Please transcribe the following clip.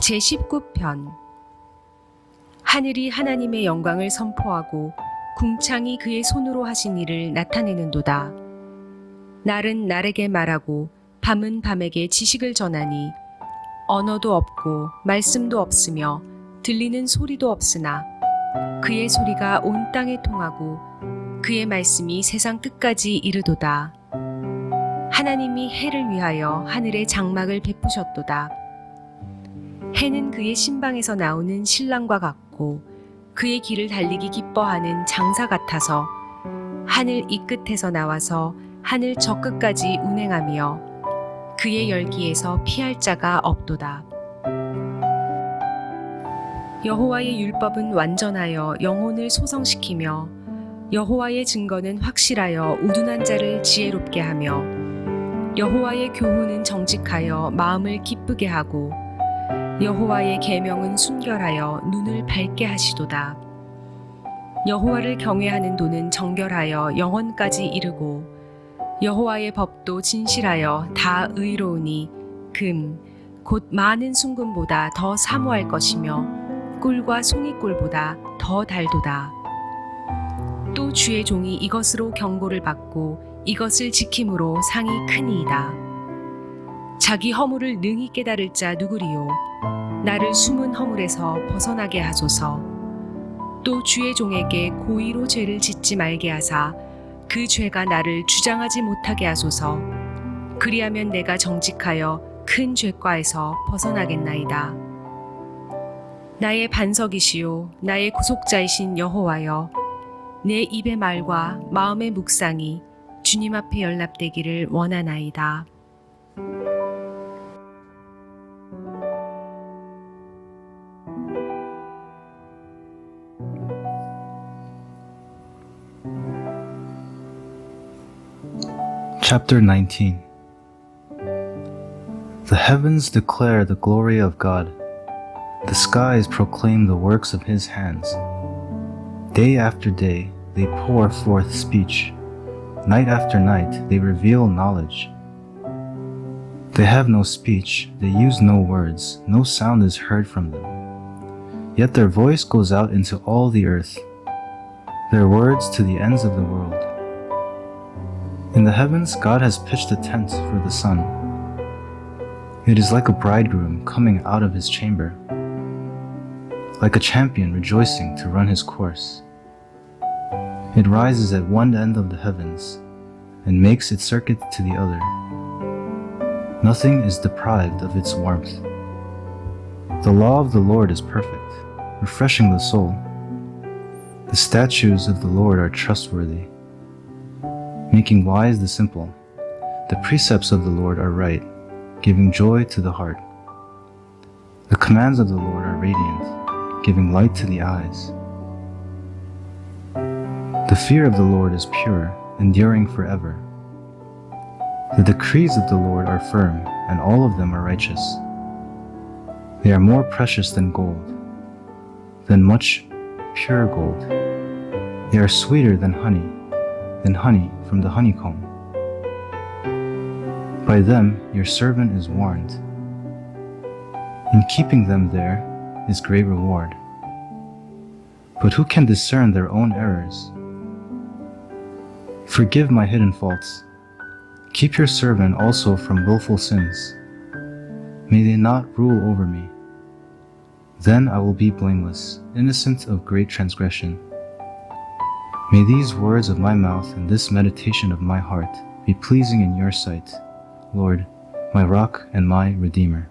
제19편 하늘이 하나님의 영광을 선포하고 궁창이 그의 손으로 하신 일을 나타내는도다. 날은 날에게 말하고 밤은 밤에게 지식을 전하니 언어도 없고 말씀도 없으며 들리는 소리도 없으나 그의 소리가 온 땅에 통하고 그의 말씀이 세상 끝까지 이르도다. 하나님이 해를 위하여 하늘에 장막을 베푸셨도다. 해는 그의 신방에서 나오는 신랑과 같고 그의 길을 달리기 기뻐하는 장사 같아서 하늘 이 끝에서 나와서 하늘 저 끝까지 운행하며 그의 열기에서 피할 자가 없도다. 여호와의 율법은 완전하여 영혼을 소성시키며 여호와의 증거는 확실하여 우둔한 자를 지혜롭게 하며 여호와의 교훈은 정직하여 마음을 기쁘게 하고 여호와의 계명은 순결하여 눈을 밝게 하시도다. 여호와를 경외하는 도는 정결하여 영원까지 이르고 여호와의 법도 진실하여 다 의로우니 금 곧 많은 순금보다 더 사모할 것이며 꿀과 송이꿀보다 더 달도다. 또 주의 종이 이것으로 경고를 받고 이것을 지킴으로 상이 크니이다. 자기 허물을 능히 깨달을 자 누구리요? 나를 숨은 허물에서 벗어나게 하소서. 또 주의 종에게 고의로 죄를 짓지 말게 하사 그 죄가 나를 주장하지 못하게 하소서. 그리하면 내가 정직하여 큰 죄과에서 벗어나겠나이다. 나의 반석이시요 나의 구속자이신 여호와여 내 입의 말과 마음의 묵상이 주님 앞에 연락되기를 원하나이다. Chapter 19 The heavens declare the glory of God, the skies proclaim the works of his hands. Day after day they pour forth speech, night after night they reveal knowledge. They have no speech, they use no words, no sound is heard from them. Yet their voice goes out into all the earth, their words to the ends of the world. In the heavens, God has pitched a tent for the sun. It is like a bridegroom coming out of his chamber, like a champion rejoicing to run his course. It rises at one end of the heavens and makes its circuit to the other. Nothing is deprived of its warmth. The law of the Lord is perfect, refreshing the soul. The statutes of the Lord are trustworthy making wise the simple. The precepts of the Lord are right, giving joy to the heart. The commands of the Lord are radiant, giving light to the eyes. The fear of the Lord is pure, enduring forever. The decrees of the Lord are firm, and all of them are righteous. They are more precious than gold, than much pure gold. They are sweeter than honey than honey from the honeycomb. By them your servant is warned. In keeping them there is great reward. But who can discern their own errors? Forgive my hidden faults. Keep your servant also from wilful sins. May they not rule over me. Then I will be blameless, innocent of great transgression. May these words of my mouth and this meditation of my heart be pleasing in your sight, Lord, my rock and my redeemer.